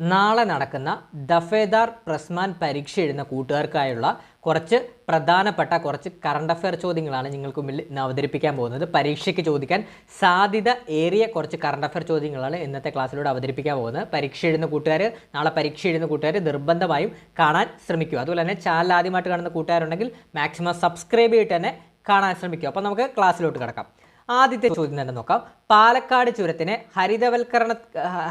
നാളെ നടക്കുന്ന ദഫേദാർ പ്രസ്മാൻ പരീക്ഷ എഴുതുന്ന കൂട്ടുകാർക്കായുള്ള കുറച്ച് പ്രധാനപ്പെട്ട കുറച്ച് കറണ്ട് അഫയർ ചോദ്യങ്ങളാണ് നിങ്ങൾക്ക് മുമ്പിൽ ഇന്ന് അവതരിപ്പിക്കാൻ പോകുന്നത്. പരീക്ഷയ്ക്ക് ചോദിക്കാൻ സാധ്യത ഏറിയ കുറച്ച് കറണ്ട് അഫയർ ചോദ്യങ്ങളാണ് ഇന്നത്തെ ക്ലാസ്സിലൂടെ അവതരിപ്പിക്കാൻ പോകുന്നത്. പരീക്ഷ എഴുതുന്ന കൂട്ടുകാർ നാളെ പരീക്ഷ എഴുതുന്ന കൂട്ടുകാർ നിർബന്ധമായും കാണാൻ ശ്രമിക്കുക. അതുപോലെ തന്നെ ചാനൽ ആദ്യമായിട്ട് കാണുന്ന കൂട്ടുകാരുണ്ടെങ്കിൽ മാക്സിമം സബ്സ്ക്രൈബ് ചെയ്തിട്ട് തന്നെ കാണാൻ ശ്രമിക്കുക. അപ്പോൾ നമുക്ക് ക്ലാസ്സിലോട്ട് കിടക്കാം. ആദ്യത്തെ ചോദ്യം തന്നെ നോക്കാം. പാലക്കാട് ചുരത്തിനെ ഹരിതവൽക്കരണ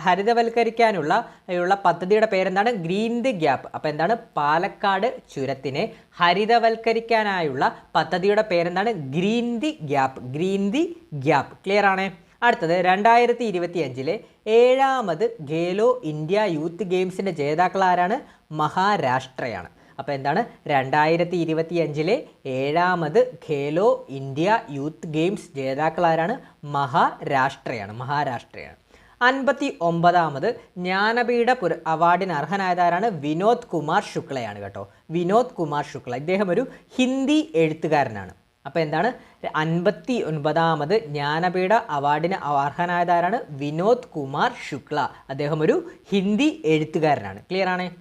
ഹരിതവൽക്കരിക്കാനുള്ള ഉള്ള പദ്ധതിയുടെ പേരെന്താണ്? ഗ്രീൻ ദി ഗ്യാപ്പ് അപ്പോൾ എന്താണ്? പാലക്കാട് ചുരത്തിനെ ഹരിതവൽക്കരിക്കാനായുള്ള പദ്ധതിയുടെ പേരെന്താണ്? Green the gap green the gap clear ആണേ? അടുത്തത് രണ്ടായിരത്തി ഇരുപത്തി അഞ്ചിലെ ഏഴാമത് ഖേലോ ഇന്ത്യ യൂത്ത് ഗെയിംസിന്റെ ജേതാക്കൾ ആരാണ്? മഹാരാഷ്ട്രയാണ്. അപ്പോൾ എന്താണ്? രണ്ടായിരത്തി ഇരുപത്തി അഞ്ചിലെ ഏഴാമത് ഖേലോ ഇന്ത്യ യൂത്ത് ഗെയിംസ് ജേതാക്കൾ ആരാണ്? മഹാരാഷ്ട്രയാണ് മഹാരാഷ്ട്രയാണ്. അൻപത്തി ഒമ്പതാമത് ജ്ഞാനപീഠ പുര അവാർഡിന് അർഹനായതാരാണ് വിനോദ് കുമാർ ശുക്ലയാണ് കേട്ടോ. വിനോദ് കുമാർ ശുക്ല. ഇദ്ദേഹം ഒരു ഹിന്ദി എഴുത്തുകാരനാണ്. അപ്പോൾ എന്താണ്? അൻപത്തി ഒൻപതാമത് ജ്ഞാനപീഠ അവാർഡിന് അർഹനായതാരാണ് വിനോദ് കുമാർ ശുക്ല. അദ്ദേഹം ഒരു ഹിന്ദി എഴുത്തുകാരനാണ്. ക്ലിയർ ആണേ?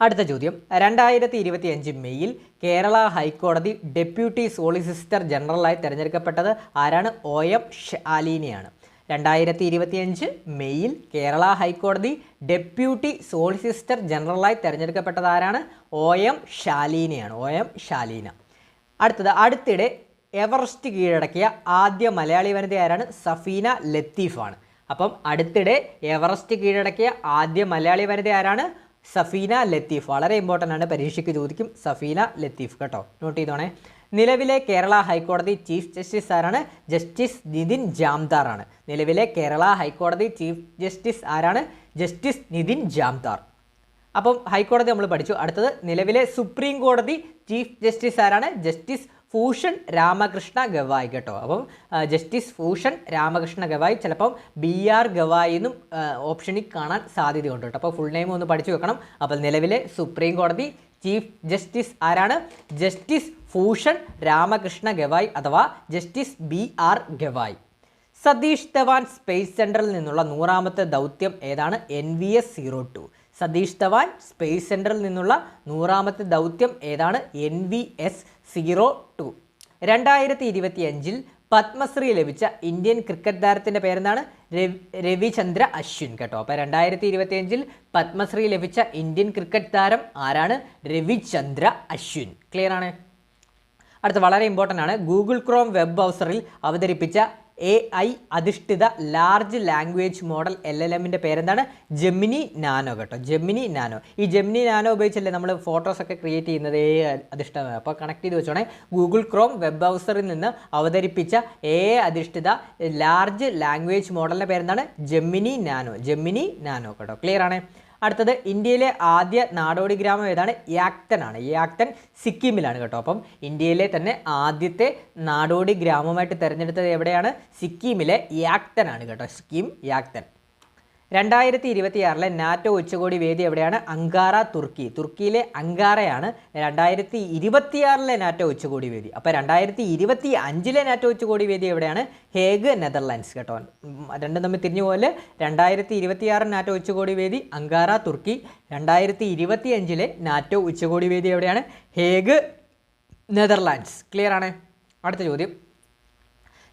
അടുത്ത ചോദ്യം. രണ്ടായിരത്തി ഇരുപത്തി അഞ്ച് മെയ്യിൽ കേരള ഹൈക്കോടതി ഡെപ്യൂട്ടി സോളിസിറ്റർ ജനറലായി തിരഞ്ഞെടുക്കപ്പെട്ടത് ആരാണ്? ഒ എം ഷാലിനിയാണ് രണ്ടായിരത്തി ഇരുപത്തിയഞ്ച് മെയ്യിൽ കേരള ഹൈക്കോടതി ഡെപ്യൂട്ടി സോളിസിറ്റർ ജനറലായി തിരഞ്ഞെടുക്കപ്പെട്ടത് ആരാണ്? ഒ എം ഷാലീനയാണ് ഒ എം ഷാലീന അടുത്തത് അടുത്തിടെ എവറസ്റ്റ് കീഴടക്കിയ ആദ്യ മലയാളി വനിത ആരാണ്? സഫീന ലത്തീഫാണ്. അപ്പം അടുത്തിടെ എവറസ്റ്റ് കീഴടക്കിയ ആദ്യ മലയാളി വനിത ആരാണ്? സഫീന ലത്തീഫ്. വളരെ ഇമ്പോർട്ടന്റ് ആണ് പരീക്ഷയ്ക്ക് ചോദിക്കും സഫീന ലത്തീഫ് കേട്ടോ. നോട്ട് ചെയ്തോണേ. നിലവിലെ കേരള ഹൈക്കോടതി ചീഫ് ജസ്റ്റിസ് ആരാണ്? ജസ്റ്റിസ് നിതിൻ ജാംദാർ ആണ്. നിലവിലെ കേരള ഹൈക്കോടതി ചീഫ് ജസ്റ്റിസ് ആരാണ്? ജസ്റ്റിസ് നിതിൻ ജാംദാർ. അപ്പം ഹൈക്കോടതി നമ്മൾ പഠിച്ചു. അടുത്തത് നിലവിലെ സുപ്രീം കോടതി ചീഫ് ജസ്റ്റിസ് ആരാണ്? ജസ്റ്റിസ് ഭൂഷൺ രാമകൃഷ്ണ ഗവായ് കേട്ടോ. അപ്പം ജസ്റ്റിസ് ഭൂഷൺ രാമകൃഷ്ണ ഗവായ് ചിലപ്പം ബി ആർ ഗവായ് എന്നും ഓപ്ഷനിൽ കാണാൻ സാധ്യതയുണ്ട് കേട്ടോ. അപ്പോൾ ഫുൾ നെയിം ഒന്ന് പഠിച്ചു വെക്കണം. അപ്പോൾ നിലവിലെ സുപ്രീം കോടതി ചീഫ് ജസ്റ്റിസ് ആരാണ്? ജസ്റ്റിസ് ഭൂഷൺ രാമകൃഷ്ണ ഗവായ് അഥവാ justice B R Gavai. Satish Dhawan space സെന്ററിൽ നിന്നുള്ള നൂറാമത്തെ ദൗത്യം ഏതാണ്? N V S zero two. Satish Dhawan space സെന്ററിൽ നിന്നുള്ള നൂറാമത്തെ ദൗത്യം ഏതാണ്? N V S zero two രണ്ടായിരത്തി ഇരുപത്തി അഞ്ചിൽ പത്മശ്രീ ലഭിച്ച ഇന്ത്യൻ ക്രിക്കറ്റ് താരത്തിന്റെ പേരെന്താണ്? രവി രവിചന്ദ്ര അശ്വിൻ കേട്ടോ. അപ്പോൾ രണ്ടായിരത്തി ഇരുപത്തി അഞ്ചിൽ പത്മശ്രീ ലഭിച്ച ഇന്ത്യൻ ക്രിക്കറ്റ് താരം ആരാണ്? രവിചന്ദ്ര അശ്വിൻ. ക്ലിയർ ആണ്? അടുത്ത വളരെ ഇമ്പോർട്ടന്റ് ആണ്. ഗൂഗിൾ ക്രോം വെബ് ബ്രൗസറിൽ അവതരിപ്പിച്ച എ ഐ അധിഷ്ഠിത large language model L L എമ്മിന്റെ പേരെന്താണ്? ജെമിനി നാനോ കേട്ടോ. ജെമിനി നാനോ ഈ ജെമിനി നാനോ ഉപയോഗിച്ചല്ലേ നമ്മൾ ഫോട്ടോസൊക്കെ ക്രിയേറ്റ് ചെയ്യുന്നത്? എ അധിഷ്ഠിതമാണ് അപ്പോൾ കണക്ട് ചെയ്ത് വെച്ചോണേ. ഗൂഗിൾ ക്രോം വെബ് ബ്രൗസറിൽ നിന്ന് അവതരിപ്പിച്ച എ അധിഷ്ഠിത ലാർജ് ലാംഗ്വേജ് മോഡലിന്റെ പേരെന്താണ്? ജെമിനി നാനോ ജെമിനി നാനോ കേട്ടോ. ക്ലിയർ ആണ്? അടുത്തത് ഇന്ത്യയിലെ ആദ്യ നാടോടി ഗ്രാമം ഏതാണ്? യാക്തൻ ആണ്. യാക്തൻ സിക്കിമിലാണ് കേട്ടോ. അപ്പം ഇന്ത്യയിലെ തന്നെ ആദ്യത്തെ നാടോടി ഗ്രാമമായിട്ട് തിരഞ്ഞെടുത്തത് എവിടെയാണ്? സിക്കിമിലെ യാക്തൻ ആണ് കേട്ടോ. സിക്കിം യാക്തൻ രണ്ടായിരത്തി ഇരുപത്തിയാറിലെ നാറ്റോ ഉച്ചകോടി വേദി എവിടെയാണ്? അങ്കാറ തുർക്കി. തുർക്കിയിലെ അങ്കാറയാണ് രണ്ടായിരത്തി ഇരുപത്തിയാറിലെ നാറ്റോ ഉച്ചകോടി വേദി. അപ്പോൾ രണ്ടായിരത്തി ഇരുപത്തി അഞ്ചിലെ നാറ്റോ ഉച്ചകോടി വേദി എവിടെയാണ്? ഹേഗ് നെതർലാൻഡ്സ് കേട്ടോ. രണ്ടും തമ്മിൽ തിരിഞ്ഞു പോലെ രണ്ടായിരത്തി ഇരുപത്തിയാറ് നാറ്റോ ഉച്ചകോടി വേദി അങ്കാറ തുർക്കി. രണ്ടായിരത്തി ഇരുപത്തി അഞ്ചിലെ നാറ്റോ ഉച്ചകോടി വേദി എവിടെയാണ്? Hague Netherlands. ക്ലിയർ ആണ്? അടുത്ത ചോദ്യം.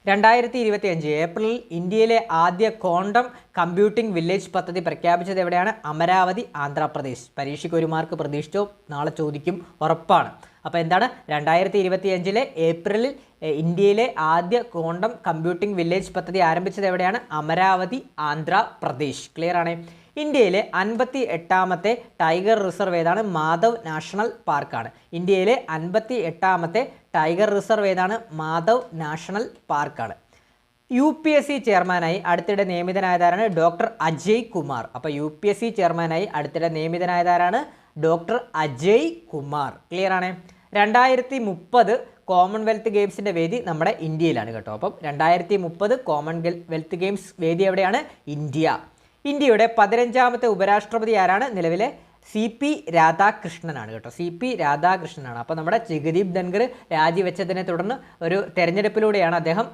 രണ്ടായിരത്തി ഇരുപത്തി അഞ്ച് ഏപ്രിലിൽ ഇന്ത്യയിലെ ആദ്യ ക്വാണ്ടം കമ്പ്യൂട്ടിംഗ് വില്ലേജ് പദ്ധതി പ്രഖ്യാപിച്ചത് എവിടെയാണ്? അമരാവതി ആന്ധ്രാപ്രദേശ്. പരീക്ഷയ്ക്ക് ഒരു മാർക്ക് പ്രതീക്ഷിച്ചോ. നാളെ ചോദിക്കും. ഉറപ്പാണ്. അപ്പോൾ എന്താണ്? രണ്ടായിരത്തി ഇരുപത്തി അഞ്ചിലെ ഏപ്രിലിൽ ഇന്ത്യയിലെ ആദ്യ ക്വാണ്ടം കമ്പ്യൂട്ടിംഗ് വില്ലേജ് പദ്ധതി ആരംഭിച്ചത് എവിടെയാണ്? അമരാവതി ആന്ധ്രാപ്രദേശ്. ക്ലിയർ ആണ്? ഇന്ത്യയിലെ അൻപത്തി എട്ടാമത്തെ ടൈഗർ റിസർവ് ഏതാണ്? മാധവ് നാഷണൽ പാർക്കാണ്. ഇന്ത്യയിലെ അൻപത്തി എട്ടാമത്തെ ടൈഗർ റിസർവ് ഏതാണ്? മാധവ് നാഷണൽ പാർക്കാണ്. യു പി എസ് സി ചെയർമാനായി അടുത്തിടെ നിയമിതനായതാരാണ് ഡോക്ടർ അജയ് കുമാർ. അപ്പോൾ യു പി എസ് സി ചെയർമാനായി അടുത്തിടെ നിയമിതനായതാരാണ് ഡോക്ടർ അജയ് കുമാർ. ക്ലിയർ ആണ്? രണ്ടായിരത്തി മുപ്പത് കോമൺവെൽത്ത് ഗെയിംസിന്റെ വേദി നമ്മുടെ ഇന്ത്യയിലാണ് കേട്ടോ. അപ്പം രണ്ടായിരത്തി മുപ്പത് കോമൺവെൽത്ത് ഗെയിംസ് വേദി എവിടെയാണ്? ഇന്ത്യ. ഇന്ത്യയുടെ പതിനഞ്ചാമത്തെ ഉപരാഷ്ട്രപതി ആരാണ്? നിലവിലെ സി പി രാധാകൃഷ്ണനാണ് കേട്ടോ. സി പി രാധാകൃഷ്ണനാണ്. അപ്പോൾ നമ്മുടെ ജഗദീപ് ധൻഖർ രാജിവെച്ചതിനെ തുടർന്ന് ഒരു തെരഞ്ഞെടുപ്പിലൂടെയാണ് അദ്ദേഹം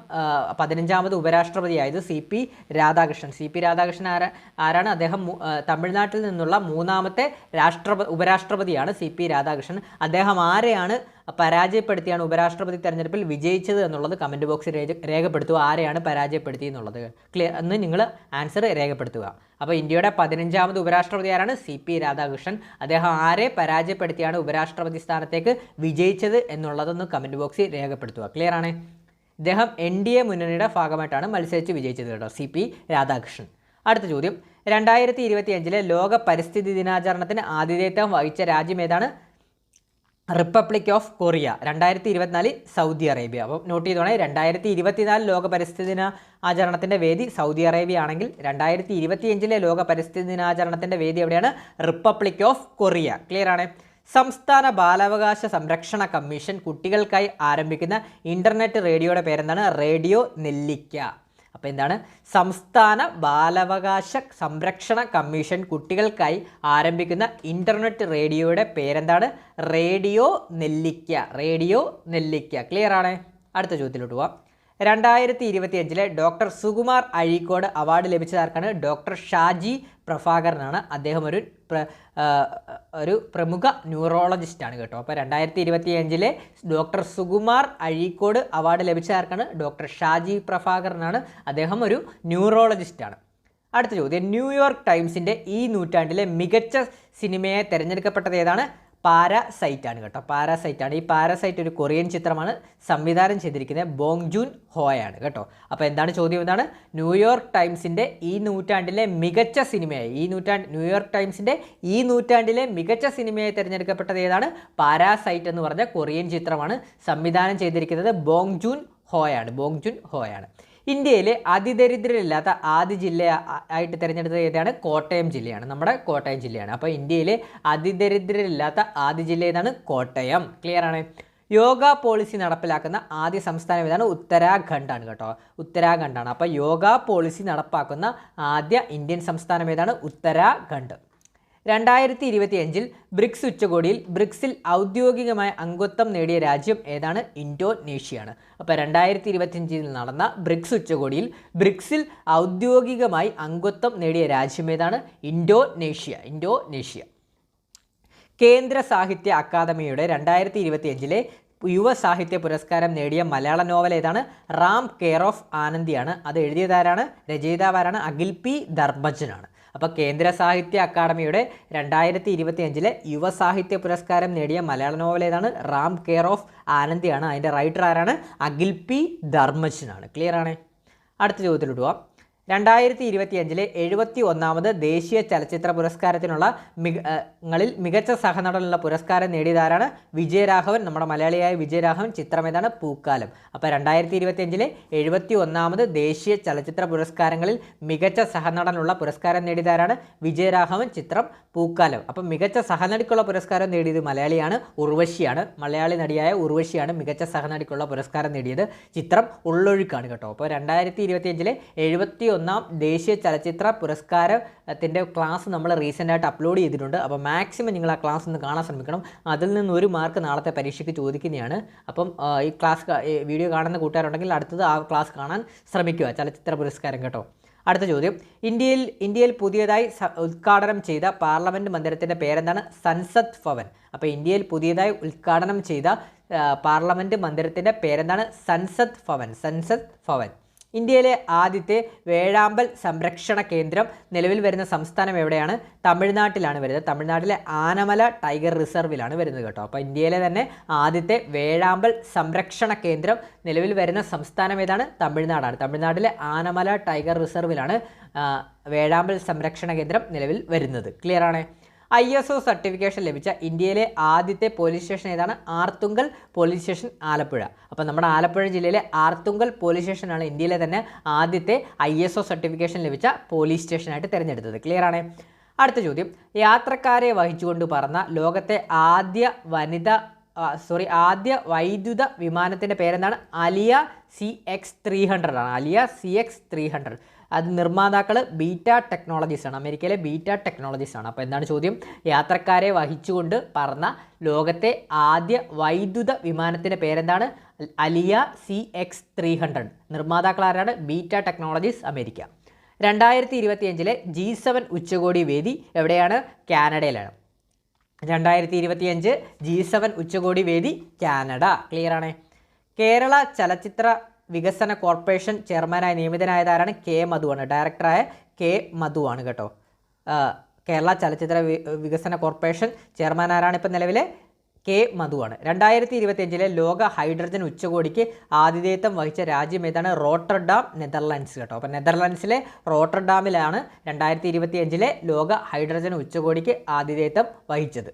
പതിനഞ്ചാമത് ഉപരാഷ്ട്രപതിയായത് C P Radhakrishnan. C P Radhakrishnan ആരാ ആരാണ് അദ്ദേഹം തമിഴ്നാട്ടിൽ നിന്നുള്ള മൂന്നാമത്തെ രാഷ്ട്ര ഉപരാഷ്ട്രപതിയാണ് സി പി രാധാകൃഷ്ണൻ. അദ്ദേഹം ആരെയാണ് പരാജയപ്പെടുത്തിയാണ് ഉപരാഷ്ട്രപതി തെരഞ്ഞെടുപ്പിൽ വിജയിച്ചത് എന്നുള്ളത് കമന്റ് ബോക്സിൽ രേഖ രേഖപ്പെടുത്തുക. ആരെയാണ് പരാജയപ്പെടുത്തി എന്നുള്ളത് ക്ലിയർ എന്ന് നിങ്ങൾ ആൻസർ രേഖപ്പെടുത്തുക. അപ്പോൾ ഇന്ത്യയുടെ പതിനഞ്ചാമത് ഉപരാഷ്ട്രപതി ആരാണ്? C P Radhakrishnan. അദ്ദേഹം ആരെ പരാജയപ്പെടുത്തിയാണ് ഉപരാഷ്ട്രപതി സ്ഥാനത്തേക്ക് വിജയിച്ചത് എന്നുള്ളതൊന്ന് കമന്റ് ബോക്സിൽ രേഖപ്പെടുത്തുക. ക്ലിയർ ആണ്? ഇദ്ദേഹം എൻ ഡി എ മുന്നണിയുടെ ഭാഗമായിട്ടാണ് മത്സരിച്ച് വിജയിച്ചത് കേട്ടോ സി പി രാധാകൃഷ്ണൻ. അടുത്ത ചോദ്യം. രണ്ടായിരത്തി ഇരുപത്തി അഞ്ചിലെ ലോക പരിസ്ഥിതി ദിനാചരണത്തിന് ആതിഥേയത്വം വഹിച്ച രാജ്യം ഏതാണ്? റിപ്പബ്ലിക് ഓഫ് കൊറിയ രണ്ടായിരത്തി ഇരുപത്തിനാല് സൗദി അറേബ്യ. അപ്പം നോട്ട് ചെയ്തോണേ രണ്ടായിരത്തി ഇരുപത്തിനാല് ലോക പരിസ്ഥിതി ദിന ആചരണത്തിന്റെ വേദി സൗദി അറേബ്യ ആണെങ്കിൽ രണ്ടായിരത്തി ഇരുപത്തിയഞ്ചിലെ ലോക പരിസ്ഥിതി ദിനാചരണത്തിന്റെ വേദി എവിടെയാണ്? റിപ്പബ്ലിക് ഓഫ് കൊറിയ ക്ലിയർ ആണ്? സംസ്ഥാന ബാലാവകാശ സംരക്ഷണ കമ്മീഷൻ കുട്ടികൾക്കായി ആരംഭിക്കുന്ന ഇന്റർനെറ്റ് റേഡിയോയുടെ പേരെന്താണ്? റേഡിയോ നെല്ലിക്ക. അപ്പോൾ എന്താണ്? സംസ്ഥാന ബാലാവകാശ സംരക്ഷണ കമ്മീഷൻ കുട്ടികൾക്കായി ആരംഭിക്കുന്ന ഇന്റർനെറ്റ് റേഡിയോയുടെ പേരെന്താണ്? റേഡിയോ നെല്ലിക്ക. റേഡിയോ നെല്ലിക്ക. ക്ലിയർ ആണ്? അടുത്ത ചോദ്യത്തിലോട്ട് പോവാം. രണ്ടായിരത്തി ഇരുപത്തിയഞ്ചിലെ ഡോക്ടർ സുകുമാർ അഴീക്കോട് അവാർഡ് ലഭിച്ചതാർക്കാണ് ഡോക്ടർ ഷാജി പ്രഭാകരനാണ്. അദ്ദേഹം ഒരു ഒരു പ്രമുഖ ന്യൂറോളജിസ്റ്റാണ് കേട്ടോ. അപ്പോൾ രണ്ടായിരത്തി ഇരുപത്തി അഞ്ചിലെ ഡോക്ടർ സുകുമാർ അഴീക്കോട് അവാർഡ് ലഭിച്ചതാർക്കാണ് ഡോക്ടർ ഷാജി പ്രഭാകരനാണ്. അദ്ദേഹം ഒരു ന്യൂറോളജിസ്റ്റാണ് അടുത്ത ചോദ്യം. ന്യൂയോർക്ക് ടൈംസിന്റെ ഈ നൂറ്റാണ്ടിലെ മികച്ച സിനിമയെ തിരഞ്ഞെടുക്കപ്പെട്ടത് ഏതാണ്? പാരാസൈറ്റ് ആണ് കേട്ടോ. പാരാസൈറ്റ് ആണ് ഈ പാരാസൈറ്റ് ഒരു കൊറിയൻ ചിത്രമാണ് സംവിധാനം ചെയ്തിരിക്കുന്നത് ബോങ് ജൂൻ ഹോയാണ് കേട്ടോ. അപ്പോൾ എന്താണ് ചോദ്യം? എന്താണ് ന്യൂയോർക്ക് ടൈംസിന്റെ ഈ നൂറ്റാണ്ടിലെ മികച്ച സിനിമയായി. ഈ നൂറ്റാണ്ട് ന്യൂയോർക്ക് ടൈംസിന്റെ ഈ നൂറ്റാണ്ടിലെ മികച്ച സിനിമയായി തിരഞ്ഞെടുക്കപ്പെട്ടത് ഏതാണ്? പാരാസൈറ്റ് എന്ന് പറഞ്ഞ കൊറിയൻ ചിത്രമാണ് സംവിധാനം ചെയ്തിരിക്കുന്നത് ബോങ് ജൂൻ ഹോയാണ്. ബോങ് ജുൻ ഹോയാണ്. ഇന്ത്യയിലെ അതിദരിദ്രരില്ലാത്ത ആദ്യ ജില്ല ആയിട്ട് തിരഞ്ഞെടുത്തത് ഏതാണ്? കോട്ടയം ജില്ലയാണ്. നമ്മുടെ കോട്ടയം ജില്ലയാണ്. അപ്പോൾ ഇന്ത്യയിലെ അതിദരിദ്രരില്ലാത്ത ആദ്യ ജില്ല ഏതാണ്? കോട്ടയം. ക്ലിയർ ആണ്? യോഗ പോളിസി നടപ്പിലാക്കുന്ന ആദ്യ സംസ്ഥാനം ഏതാണ്? ഉത്തരാഖണ്ഡ് ആണ് കേട്ടോ. ഉത്തരാഖണ്ഡാണ്. അപ്പോൾ യോഗ പോളിസി നടപ്പാക്കുന്ന ആദ്യ ഇന്ത്യൻ സംസ്ഥാനം ഏതാണ്? ഉത്തരാഖണ്ഡ്. രണ്ടായിരത്തി ഇരുപത്തിയഞ്ചിൽ ബ്രിക്സ് ഉച്ചകോടിയിൽ ബ്രിക്സിൽ ഔദ്യോഗികമായ അംഗത്വം നേടിയ രാജ്യം ഏതാണ്? ഇൻഡോനേഷ്യയാണ് അപ്പോൾ രണ്ടായിരത്തി ഇരുപത്തിയഞ്ചിൽ നടന്ന ബ്രിക്സ് ഉച്ചകോടിയിൽ ബ്രിക്സിൽ ഔദ്യോഗികമായി അംഗത്വം നേടിയ രാജ്യം ഏതാണ്? ഇൻഡോനേഷ്യ ഇൻഡോനേഷ്യ കേന്ദ്ര സാഹിത്യ അക്കാദമിയുടെ രണ്ടായിരത്തി ഇരുപത്തിയഞ്ചിലെ യുവ സാഹിത്യ പുരസ്കാരം നേടിയ മലയാള നോവൽ ഏതാണ്? റാം കെയർ ഓഫ് ആനന്ദിയാണ് അത് എഴുതിയതാരാണ് രചയിതാവാരാണ് അഖിൽ പി. ധർമ്മജനാണ്. അപ്പോൾ കേന്ദ്ര സാഹിത്യ അക്കാദമിയുടെ രണ്ടായിരത്തി ഇരുപത്തി അഞ്ചിലെ യുവ സാഹിത്യ പുരസ്കാരം നേടിയ മലയാള നോവൽ ഏതാണ്? റാം കെയർ ഓഫ് ആനന്ദിയാണ് അതിന്റെ റൈറ്റർ ആരാണ്? അഖിൽ പി ധർമ്മജനാണ്. ക്ലിയർ ആണ്? അടുത്ത ചോദ്യത്തിലോട്ട് പോവാം. രണ്ടായിരത്തി ഇരുപത്തിയഞ്ചിലെ എഴുപത്തി ഒന്നാമത് ദേശീയ ചലച്ചിത്ര പുരസ്കാരത്തിനുള്ള മികളിൽ മികച്ച സഹനടനുള്ള പുരസ്കാരം നേടിയതാരാണ് വിജയരാഘവൻ നമ്മുടെ മലയാളിയായ വിജയരാഘവൻ ചിത്രം ഏതാണ് പൂക്കാലം. അപ്പോൾ രണ്ടായിരത്തി ഇരുപത്തിയഞ്ചിലെ എഴുപത്തി ഒന്നാമത് ദേശീയ ചലച്ചിത്ര പുരസ്കാരങ്ങളിൽ മികച്ച സഹനടനുള്ള പുരസ്കാരം നേടിയതാരാണ് വിജയരാഘവൻ ചിത്രം പൂക്കാലം. അപ്പം മികച്ച സഹനടിക്കുള്ള പുരസ്കാരം നേടിയത് മലയാളിയാണ് ഉർവശിയാണ്. മലയാളി നടിയായ ഉർവശിയാണ് മികച്ച സഹനടിക്കുള്ള പുരസ്കാരം നേടിയത്. ചിത്രം ഉള്ളൊഴുക്കാണ് കേട്ടോ. അപ്പോൾ രണ്ടായിരത്തി ഇരുപത്തിയഞ്ചിലെ എഴുപത്തി ഒന്നാം ദേശീയ ചലച്ചിത്ര പുരസ്കാരത്തിന്റെ ക്ലാസ് നമ്മൾ റീസെന്റ് ആയിട്ട് അപ്ലോഡ് ചെയ്തിട്ടുണ്ട്. അപ്പോൾ മാക്സിമം നിങ്ങൾ ആ ക്ലാസ് ഒന്ന് കാണാൻ ശ്രമിക്കണം. അതിൽ നിന്ന് ഒരു മാർക്ക് നാളത്തെ പരീക്ഷയ്ക്ക് ചോദിക്കുന്നതാണ്. അപ്പം ഈ ക്ലാസ് വീഡിയോ കാണുന്ന കൂട്ടുകാരുണ്ടെങ്കിൽ അടുത്തത് ആ ക്ലാസ് കാണാൻ ശ്രമിക്കുക. ചലച്ചിത്ര പുരസ്കാരം കേട്ടോ. അടുത്ത ചോദ്യം. ഇന്ത്യയിൽ ഇന്ത്യയിൽ പുതിയതായി ഉദ്ഘാടനം ചെയ്ത പാർലമെന്റ് മന്ദിരത്തിന്റെ പേരെന്താണ്? സൻസദ് ഭവൻ. അപ്പോൾ ഇന്ത്യയിൽ പുതിയതായി ഉദ്ഘാടനം ചെയ്ത പാർലമെന്റ് മന്ദിരത്തിന്റെ പേരെന്താണ്? സൻസദ് ഭവൻ. സൻസദ് ഭവൻ. ഇന്ത്യയിലെ ആദ്യത്തെ വേഴാമ്പൽ സംരക്ഷണ കേന്ദ്രം നിലവിൽ വരുന്ന സംസ്ഥാനം എവിടെയാണ്? തമിഴ്നാട്ടിലാണ് വരുന്നത്. തമിഴ്നാട്ടിലെ ആനമല ടൈഗർ റിസർവിലാണ് വരുന്നത് കേട്ടോ. അപ്പോൾ ഇന്ത്യയിലെ തന്നെ ആദ്യത്തെ വേഴാമ്പൽ സംരക്ഷണ കേന്ദ്രം നിലവിൽ വരുന്ന സംസ്ഥാനം ഏതാണ്? തമിഴ്നാടാണ്. തമിഴ്നാട്ടിലെ ആനമല ടൈഗർ റിസർവിലാണ് വേഴാമ്പൽ സംരക്ഷണ കേന്ദ്രം നിലവിൽ വരുന്നത്. ക്ലിയർ ആണ്? ഐ എസ് ഒ സർട്ടിഫിക്കേഷൻ ലഭിച്ച ഇന്ത്യയിലെ ആദ്യത്തെ പോലീസ് സ്റ്റേഷൻ ഏതാണ്? Arthunkal police station Alappuzha. അപ്പോൾ നമ്മുടെ ആലപ്പുഴ ജില്ലയിലെ ആർത്തുങ്കൽ പോലീസ് സ്റ്റേഷനാണ് ഇന്ത്യയിലെ തന്നെ ആദ്യത്തെ ഐ എസ് ഒ സർട്ടിഫിക്കേഷൻ ലഭിച്ച പോലീസ് സ്റ്റേഷനായിട്ട് തിരഞ്ഞെടുത്തത്. ക്ലിയർ ആണേ? അടുത്ത ചോദ്യം. യാത്രക്കാരെ വഹിച്ചുകൊണ്ട് പറന്ന ലോകത്തെ ആദ്യ വനിത സോറി ആദ്യ വൈദ്യുത വിമാനത്തിന്റെ പേരെന്താണ്? Alia C X three hundred ആണ്. Alia C X three hundred. അത് നിർമ്മാതാക്കൾ ബീറ്റ ടെക്നോളജീസ് ആണ്. അമേരിക്കയിലെ ബീറ്റ ടെക്നോളജീസ് ആണ്. അപ്പോൾ എന്താണ് ചോദ്യം? യാത്രക്കാരെ വഹിച്ചുകൊണ്ട് പറന്ന ലോകത്തെ ആദ്യ വൈദ്യുത വിമാനത്തിന്റെ പേരെന്താണ്? Alia C X three hundred. നിർമ്മാതാക്കൾ ആരാണ്? Beta technologies America. രണ്ടായിരത്തി ഇരുപത്തിയഞ്ചിലെ ജി സെവൻ ഉച്ചകോടി വേദി എവിടെയാണ്? കാനഡയിലാണ്. രണ്ടായിരത്തി ഇരുപത്തിയഞ്ച് ജി സെവൻ ഉച്ചകോടി വേദി കാനഡ. ക്ലിയർ ആണേ? കേരള ചലച്ചിത്ര വികസന കോർപ്പറേഷൻ ചെയർമാനായി നിയമിതനായതാരാണ് കെ മധുവാണ്. ഡയറക്ടറായ കെ മധുവാണ് കേട്ടോ. കേരള ചലച്ചിത്ര വികസന കോർപ്പറേഷൻ ചെയർമാൻ ആരാണ് ഇപ്പം നിലവിലെ കെ മധുവാണ്. രണ്ടായിരത്തി ഇരുപത്തിയഞ്ചിലെ ലോക ഹൈഡ്രജൻ ഉച്ചകോടിക്ക് ആതിഥേയത്വം വഹിച്ച രാജ്യം ഏതാണ്? റോട്ടർഡാം നെതർലാൻഡ്സ് കേട്ടോ. അപ്പോൾ നെതർലാൻഡ്സിലെ റോട്ടർഡാമിലാണ് രണ്ടായിരത്തി ഇരുപത്തിയഞ്ചിലെ ലോക ഹൈഡ്രജൻ ഉച്ചകോടിക്ക് ആതിഥേയത്വം വഹിച്ചത്.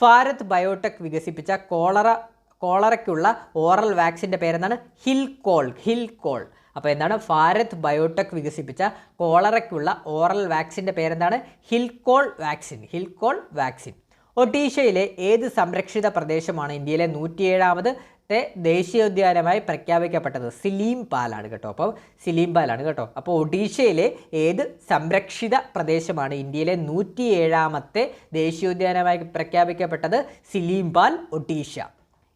ഭാരത് ബയോടെക് വികസിപ്പിച്ച കോളറ കോളറയ്ക്കുള്ള ഓറൽ വാക്സിന്റെ പേരെന്താണ്? ഹിൽ കോൾ ഹിൽ കോൾ അപ്പോൾ എന്താണ്? ഭാരത് ബയോടെക് വികസിപ്പിച്ച കോളറയ്ക്കുള്ള ഓറൽ വാക്സിന്റെ പേരെന്താണ്? Hillchol vaccine Hillchol vaccine. ഒഡീഷയിലെ ഏത് സംരക്ഷിത പ്രദേശമാണ് ഇന്ത്യയിലെ നൂറ്റിയേഴാമത്തെ ദേശീയോദ്യാനമായി പ്രഖ്യാപിക്കപ്പെട്ടത്? സിലീം പാലാണ് കേട്ടോ. അപ്പോൾ സിലീം പാലാണ് കേട്ടോ. അപ്പോൾ ഒഡീഷയിലെ ഏത് സംരക്ഷിത പ്രദേശമാണ് ഇന്ത്യയിലെ നൂറ്റിയേഴാമത്തെ ദേശീയോദ്യാനമായി പ്രഖ്യാപിക്കപ്പെട്ടത്? സിലീം പാൽ ഒഡീഷ.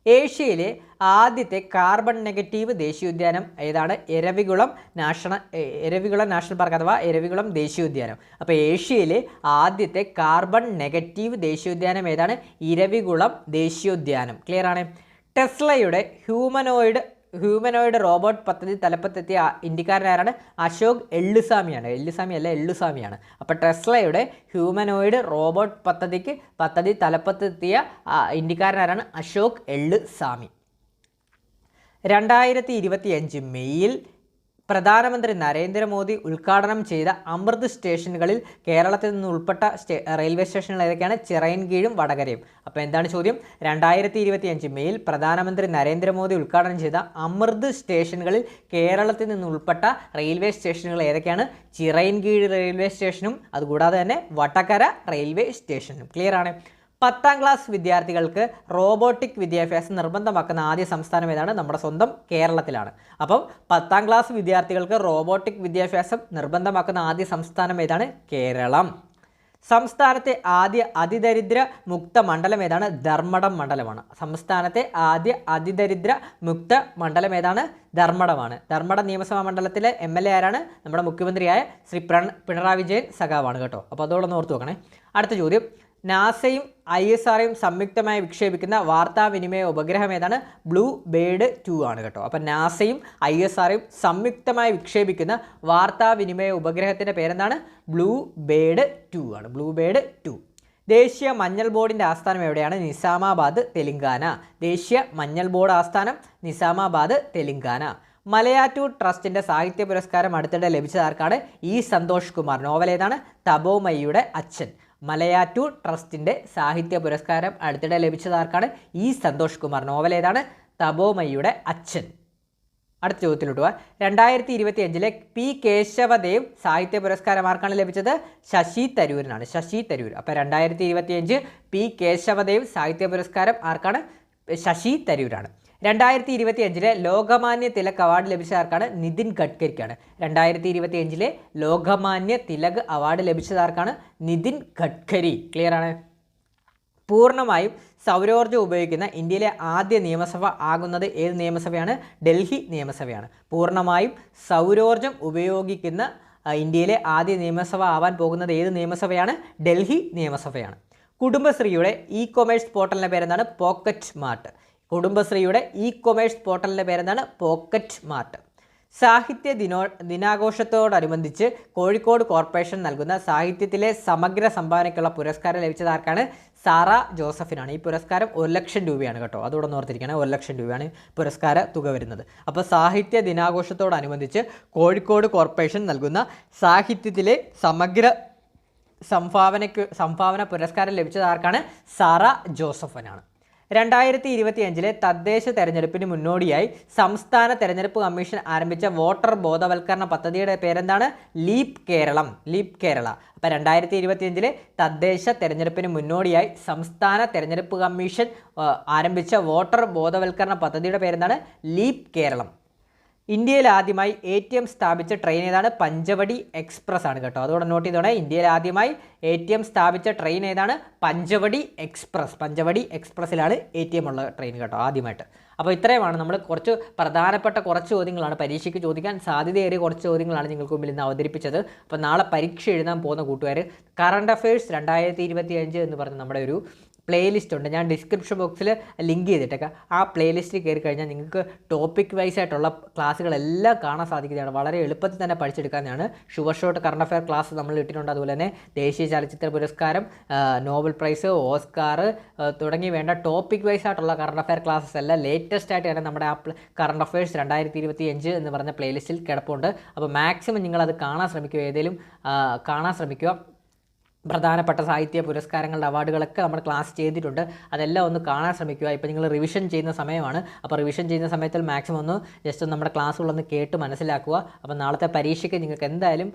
ഏഷ്യയിലെ ആദ്യത്തെ കാർബൺ നെഗറ്റീവ് ദേശീയോദ്യാനം ഏതാണ്? Eravikulam national Eravikulam national park അഥവാ എരവികുളം ദേശീയോദ്യാനം. അപ്പോൾ ഏഷ്യയിലെ ആദ്യത്തെ കാർബൺ നെഗറ്റീവ് ദേശീയോദ്യാനം ഏതാണ്? ഇരവികുളം ദേശീയോദ്യാനം. ക്ലിയർ ആണ്? ടെസ്ലയുടെ ഹ്യൂമനോയിഡ് ഹ്യൂമനോയിഡ് റോബോട്ട് പദ്ധതി തലപ്പത്തെത്തിയ ഇന്ത്യക്കാരനാരാണ് അശോക് എള്ളുസ്വാമിയാണ്. എള്ളുസ്വാമി അല്ല എള്ളുസ്വാമിയാണ്. അപ്പോൾ ടെസ്ലയുടെ ഹ്യൂമനോയിഡ് റോബോട്ട് പദ്ധതിക്ക് പദ്ധതി തലപ്പത്തെത്തിയ ഇന്ത്യക്കാരനാരാണ് അശോക് എള്ളുസ്വാമി. രണ്ടായിരത്തി ഇരുപത്തിയഞ്ച് മെയ്യിൽ പ്രധാനമന്ത്രി നരേന്ദ്രമോദി ഉദ്ഘാടനം ചെയ്ത അമൃത് സ്റ്റേഷനുകളിൽ കേരളത്തിൽ നിന്ന് ഉൾപ്പെട്ട റെയിൽവേ സ്റ്റേഷനുകൾ ഏതൊക്കെയാണ്? ചിറയൻകീഴും വടകരയും. അപ്പോൾ എന്താണ് ചോദ്യം? രണ്ടായിരത്തി ഇരുപത്തിയഞ്ച് മെയിൽ പ്രധാനമന്ത്രി നരേന്ദ്രമോദി ഉദ്ഘാടനം ചെയ്ത അമൃത് സ്റ്റേഷനുകളിൽ കേരളത്തിൽ നിന്ന് ഉൾപ്പെട്ട റെയിൽവേ സ്റ്റേഷനുകൾ ഏതൊക്കെയാണ്? ചിറയൻകീഴ് റെയിൽവേ സ്റ്റേഷനും അതുകൂടാതെ തന്നെ വടകര റെയിൽവേ സ്റ്റേഷനും. ക്ലിയർ ആണ്? പത്താം ക്ലാസ് വിദ്യാർത്ഥികൾക്ക് റോബോട്ടിക് വിദ്യാഭ്യാസം നിർബന്ധമാക്കുന്ന ആദ്യ സംസ്ഥാനം ഏതാണ്? നമ്മുടെ സ്വന്തം കേരളത്തിലാണ്. അപ്പം പത്താം ക്ലാസ് വിദ്യാർത്ഥികൾക്ക് റോബോട്ടിക് വിദ്യാഭ്യാസം നിർബന്ധമാക്കുന്ന ആദ്യ സംസ്ഥാനം ഏതാണ്? കേരളം. സംസ്ഥാനത്തെ ആദ്യ അതിദരിദ്ര മുക്ത മണ്ഡലം ഏതാണ്? ധർമ്മടം മണ്ഡലമാണ്. സംസ്ഥാനത്തെ ആദ്യ അതിദരിദ്ര മുക്ത മണ്ഡലം ഏതാണ്? ധർമ്മടമാണ്. ധർമ്മടം നിയമസഭാ മണ്ഡലത്തിലെ എം എൽ എ ആരാണ്? നമ്മുടെ മുഖ്യമന്ത്രിയായ ശ്രീ പിണറായി വിജയൻ സഖാവാണ് കേട്ടോ. അപ്പോൾ അതോടൊന്ന് ഓർത്ത് നോക്കണേ അടുത്ത ചോദ്യം. നാസയും ഐ എസ് ആർയും സംയുക്തമായി വിക്ഷേപിക്കുന്ന വാർത്താവിനിമയ ഉപഗ്രഹം ഏതാണ്? ബ്ലൂ ബേഡ് ടു ആണ് കേട്ടോ. അപ്പം നാസയും ഐ എസ് ആർയും സംയുക്തമായി വിക്ഷേപിക്കുന്ന വാർത്താവിനിമയ ഉപഗ്രഹത്തിന്റെ പേരെന്താണ്? ബ്ലൂ ബേഡ് ടു ആണ്. Blue bird two. ദേശീയ മഞ്ഞൾ ബോർഡിന്റെ ആസ്ഥാനം എവിടെയാണ്? നിസാമാബാദ് തെലങ്കാന. ദേശീയ മഞ്ഞൾ ബോർഡ് ആസ്ഥാനം നിസാമാബാദ് തെലങ്കാന. മലയാറ്റൂർ ട്രസ്റ്റിന്റെ സാഹിത്യ പുരസ്കാരം അടുത്തിടെ ലഭിച്ചതാർക്കാണ് ഇ സന്തോഷ് കുമാർ. നോവൽ ഏതാണ്? തപോമയ്യുടെ അച്ഛൻ. മലയാറ്റൂർ ട്രസ്റ്റിന്റെ സാഹിത്യ പുരസ്കാരം അടുത്തിടെ ലഭിച്ചത് ആർക്കാണ്? ഇ സന്തോഷ് കുമാർ. നോവൽ ഏതാണ്? തപോമയ്യുടെ അച്ഛൻ. അടുത്ത ചോദ്യത്തിലോട്ട് പോവാം. രണ്ടായിരത്തി ഇരുപത്തി അഞ്ചിലെ പി കേശവദേവ് സാഹിത്യ പുരസ്കാരം ആർക്കാണ് ലഭിച്ചത്? ശശി തരൂരിനാണ്. ശശി തരൂർ. അപ്പോൾ രണ്ടായിരത്തി ഇരുപത്തി അഞ്ച് പി കേശവദേവ് സാഹിത്യ പുരസ്കാരം ആർക്കാണ്? ശശി തരൂരാണ്. രണ്ടായിരത്തി ഇരുപത്തി അഞ്ചിലെ ലോകമാന്യ തിലക് അവാർഡ് ലഭിച്ച ആർക്കാണ്? നിതിൻ ഗഡ്കരിക്കാണ്. രണ്ടായിരത്തി ഇരുപത്തി അഞ്ചിലെ ലോകമാന്യ തിലക് അവാർഡ് ലഭിച്ചത് ആർക്കാണ്? നിതിൻ ഗഡ്കരി. ക്ലിയർ ആണ്? പൂർണമായും സൗരോർജം ഉപയോഗിക്കുന്ന ഇന്ത്യയിലെ ആദ്യ നിയമസഭ ആകുന്നത് ഏത് നിയമസഭയാണ്? ഡൽഹി നിയമസഭയാണ്. പൂർണമായും സൗരോർജം ഉപയോഗിക്കുന്ന ഇന്ത്യയിലെ ആദ്യ നിയമസഭ ആവാൻ പോകുന്നത് ഏത് നിയമസഭയാണ്? ഡൽഹി നിയമസഭയാണ്. കുടുംബശ്രീയുടെ ഇ കൊമേഴ്സ് പോർട്ടലിന്റെ പേരെന്താണ്? Pocket mart. കുടുംബശ്രീയുടെ ഇ കൊമേഴ്സ് പോർട്ടലിന്റെ പേരെന്താണ്? Pocket mart. സാഹിത്യ ദിനോ ദിനാഘോഷത്തോടനുബന്ധിച്ച് കോഴിക്കോട് കോർപ്പറേഷൻ നൽകുന്ന സാഹിത്യത്തിലെ സമഗ്ര സംഭാവനയ്ക്കുള്ള പുരസ്കാരം ലഭിച്ചത് ആർക്കാണ്? സാറ ജോസഫിനാണ്. ഈ പുരസ്കാരം ഒരു ലക്ഷം രൂപയാണ് കേട്ടോ. അതോടെ ഒന്ന് ഓർത്തിരിക്കണം. ഒരു ലക്ഷം രൂപയാണ് പുരസ്കാര തുക വരുന്നത്. അപ്പോൾ സാഹിത്യ ദിനാഘോഷത്തോടനുബന്ധിച്ച് കോഴിക്കോട് കോർപ്പറേഷൻ നൽകുന്ന സാഹിത്യത്തിലെ സമഗ്ര സംഭാവനയ്ക്ക് സംഭാവന പുരസ്കാരം ലഭിച്ചത് ആർക്കാണ്? സാറ ജോസഫനാണ്. രണ്ടായിരത്തി ഇരുപത്തി അഞ്ചിലെ തദ്ദേശ തെരഞ്ഞെടുപ്പിന് മുന്നോടിയായി സംസ്ഥാന തെരഞ്ഞെടുപ്പ് കമ്മീഷൻ ആരംഭിച്ച വോട്ടർ ബോധവൽക്കരണ പദ്ധതിയുടെ പേരെന്താണ്? ലീപ് കേരളം. ലീപ് കേരള. അപ്പോൾ രണ്ടായിരത്തി ഇരുപത്തി അഞ്ചിലെ തദ്ദേശ തെരഞ്ഞെടുപ്പിന് മുന്നോടിയായി സംസ്ഥാന തെരഞ്ഞെടുപ്പ് കമ്മീഷൻ ആരംഭിച്ച വോട്ടർ ബോധവൽക്കരണ പദ്ധതിയുടെ പേരെന്താണ്? ലീപ് കേരളം. ഇന്ത്യയിൽ ആദ്യമായി എ ടി എം സ്ഥാപിച്ച ട്രെയിൻ ഏതാണ്? പഞ്ചവടി എക്സ്പ്രസ് ആണ് കേട്ടോ. അതുകൊണ്ട് നോട്ട് ചെയ്തോണേ. ഇന്ത്യയിൽ ആദ്യമായി എ ടി എം സ്ഥാപിച്ച ട്രെയിൻ ഏതാണ്? പഞ്ചവടി എക്സ്പ്രസ് പഞ്ചവടി എക്സ്പ്രസ്സിലാണ് എ ടി എം ഉള്ള ട്രെയിൻ കേട്ടോ ആദ്യമായിട്ട്. അപ്പോൾ ഇത്രയുമാണ് നമ്മൾ കുറച്ച് പ്രധാനപ്പെട്ട കുറച്ച് ചോദ്യങ്ങളാണ്. പരീക്ഷയ്ക്ക് ചോദിക്കാൻ സാധ്യതയേറിയ കുറച്ച് ചോദ്യങ്ങളാണ് നിങ്ങൾക്ക് മുമ്പിൽ ഇന്ന് അവതരിപ്പിച്ചത്. അപ്പോൾ നാളെ പരീക്ഷ എഴുതാൻ പോകുന്ന കൂട്ടുകാർ കറണ്ട് അഫയേഴ്സ് രണ്ടായിരത്തി ഇരുപത്തി അഞ്ച് എന്ന് പറഞ്ഞ നമ്മുടെ ഒരു പ്ലേലിസ്റ്റ് ഉണ്ട്. ഞാൻ ഡിസ്ക്രിപ്ഷൻ ബോക്സിൽ ലിങ്ക് ചെയ്തിട്ടേക്കാം. ആ പ്ലേലിസ്റ്റിൽ കയറി കഴിഞ്ഞാൽ നിങ്ങൾക്ക് ടോപ്പിക് വൈസ് ആയിട്ടുള്ള ക്ലാസ്സുകളെല്ലാം കാണാൻ സാധിക്കുന്നതാണ്. വളരെ എളുപ്പത്തിൽ തന്നെ പഠിച്ചെടുക്കാനാണ് sure shot current affair class നമ്മൾ ഇട്ടിട്ടുണ്ട്. അതുപോലെ തന്നെ ദേശീയ ചലച്ചിത്ര പുരസ്കാരം നോബൽ പ്രൈസ് ഓസ്കാർ തുടങ്ങി വേണ്ട ടോപ്പിക് വൈസ് ആയിട്ടുള്ള കറണ്ട് അഫയർ ക്ലാസ്സസ് എല്ലാം ലേറ്റസ്റ്റ് ആയിട്ട് തന്നെ നമ്മുടെ ആ കറണ്ട് അഫയേഴ്സ് രണ്ടായിരത്തി ഇരുപത്തി അഞ്ച് എന്ന് പറഞ്ഞ പ്ലേലിസ്റ്റിൽ കിടപ്പുണ്ട്. അപ്പോൾ മാക്സിമം നിങ്ങളത് കാണാൻ ശ്രമിക്കുക. ഏതെങ്കിലും കാണാൻ ശ്രമിക്കുക. പ്രധാനപ്പെട്ട സാഹിത്യ പുരസ്കാരങ്ങളുടെ അവാർഡുകളൊക്കെ നമ്മൾ ക്ലാസ് ചെയ്തിട്ടുണ്ട്. അതെല്ലാം ഒന്ന് കാണാൻ ശ്രമിക്കുക. ഇപ്പോൾ നിങ്ങൾ റിവിഷൻ ചെയ്യുന്ന സമയമാണ്. അപ്പോൾ റിവിഷൻ ചെയ്യുന്ന സമയത്തിൽ മാക്സിമം ഒന്ന് ജസ്റ്റ് നമ്മുടെ ക്ലാസ്സുകളൊന്ന് കേട്ട് മനസ്സിലാക്കുക. അപ്പോൾ നാളത്തെ പരീക്ഷയ്ക്ക് നിങ്ങൾക്ക് എന്തായാലും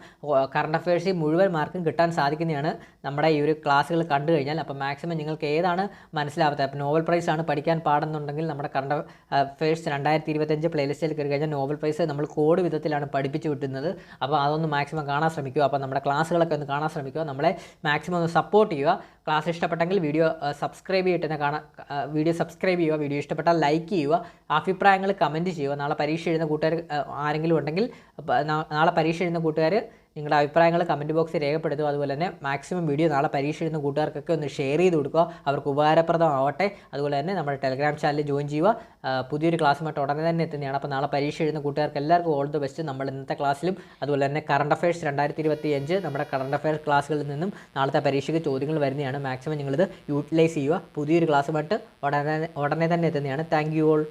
കറണ്ട് അഫയേഴ്സിൽ മുഴുവൻ മാർക്കും കിട്ടാൻ സാധിക്കുന്നതാണ് നമ്മുടെ ഈ ഒരു ക്ലാസ്സുകൾ കണ്ടു കഴിഞ്ഞാൽ. അപ്പോൾ മാക്സിമം നിങ്ങൾക്ക് ഏതാണ് മനസ്സിലാവാത്തത്? അപ്പോൾ നോവൽ പ്രൈസ് ആണ് പഠിക്കാൻ പാടുന്നുണ്ടെങ്കിൽ നമ്മുടെ കറണ്ട് അഫയേഴ്സ് രണ്ടായിരത്തി ഇരുപത്തഞ്ച് പ്ലേലിസ്റ്റിൽ കയറി കഴിഞ്ഞാൽ നോവൽ പ്രൈസ് നമ്മൾ കോഡ് വിധത്തിലാണ് പഠിപ്പിച്ച് വിട്ടുന്നത് അപ്പോൾ അതൊന്ന് മാക്സിമം കാണാൻ ശ്രമിക്കുക. അപ്പോൾ നമ്മുടെ ക്ലാസ്സുകളൊക്കെ ഒന്ന് കാണാൻ ശ്രമിക്കുക. നമ്മളെ മാക്സിമം ഒന്ന് സപ്പോർട്ട് ചെയ്യുക. ക്ലാസ് ഇഷ്ടപ്പെട്ടെങ്കിൽ വീഡിയോ സബ്സ്ക്രൈബ് ചെയ്തിട്ട് തന്നെ കാണാൻ വീഡിയോ സബ്സ്ക്രൈബ് ചെയ്യുക. വീഡിയോ ഇഷ്ടപ്പെട്ടാൽ ലൈക്ക് ചെയ്യുക. അഭിപ്രായങ്ങൾ കമന്റ് ചെയ്യുക. നാളെ പരീക്ഷ എഴുതുന്ന കൂട്ടുകാർ ആരെങ്കിലും ഉണ്ടെങ്കിൽ നാളെ പരീക്ഷ എഴുതുന്ന കൂട്ടുകാർ നിങ്ങളുടെ അഭിപ്രായങ്ങൾ കമന്റ് ബോക്സിൽ രേഖപ്പെടുത്തുക അതുപോലെ തന്നെ മാക്സിമം വീഡിയോ നാളെ പരീക്ഷ എഴുതുന്ന കൂട്ടുകാർക്കൊക്കെ ഒന്ന് ഷെയർ ചെയ്ത് കൊടുക്കുക. അവർക്ക് ഉപകാരപ്രദമാവട്ടെ. അതുപോലെ തന്നെ നമ്മുടെ ടെലഗ്രാം ചാനൽ ജോയിൻ ചെയ്യുക. പുതിയൊരു ക്ലാസ്സുമായിട്ട് ഉടനെ തന്നെ എത്തുന്നതാണ്. അപ്പോൾ നാളെ പരീക്ഷ എഴുതുന്ന കൂട്ടുകാർക്ക് എല്ലാവർക്കും ഓൾ ദ ബെസ്റ്റ് നമ്മൾ ഇന്നത്തെ ക്ലാസ്സിലും അതുപോലെ തന്നെ കറണ്ട് അഫയേഴ്സ് രണ്ടായിരത്തി ഇരുപത്തി അഞ്ച് നമ്മുടെ കറണ്ട് അഫയേഴ്സ് ക്ലാസ്സുകളിൽ നിന്നും നാളത്തെ പരീക്ഷയ്ക്ക് ചോദ്യങ്ങൾ വരുന്നതാണ്. മാക്സിമം നിങ്ങളിത് യൂട്ടിലൈസ് ചെയ്യുക. പുതിയൊരു ക്ലാസ്സുമായിട്ട് ഉടനെ ഉടനെ തന്നെ എത്തുന്നതാണ്. Thank you all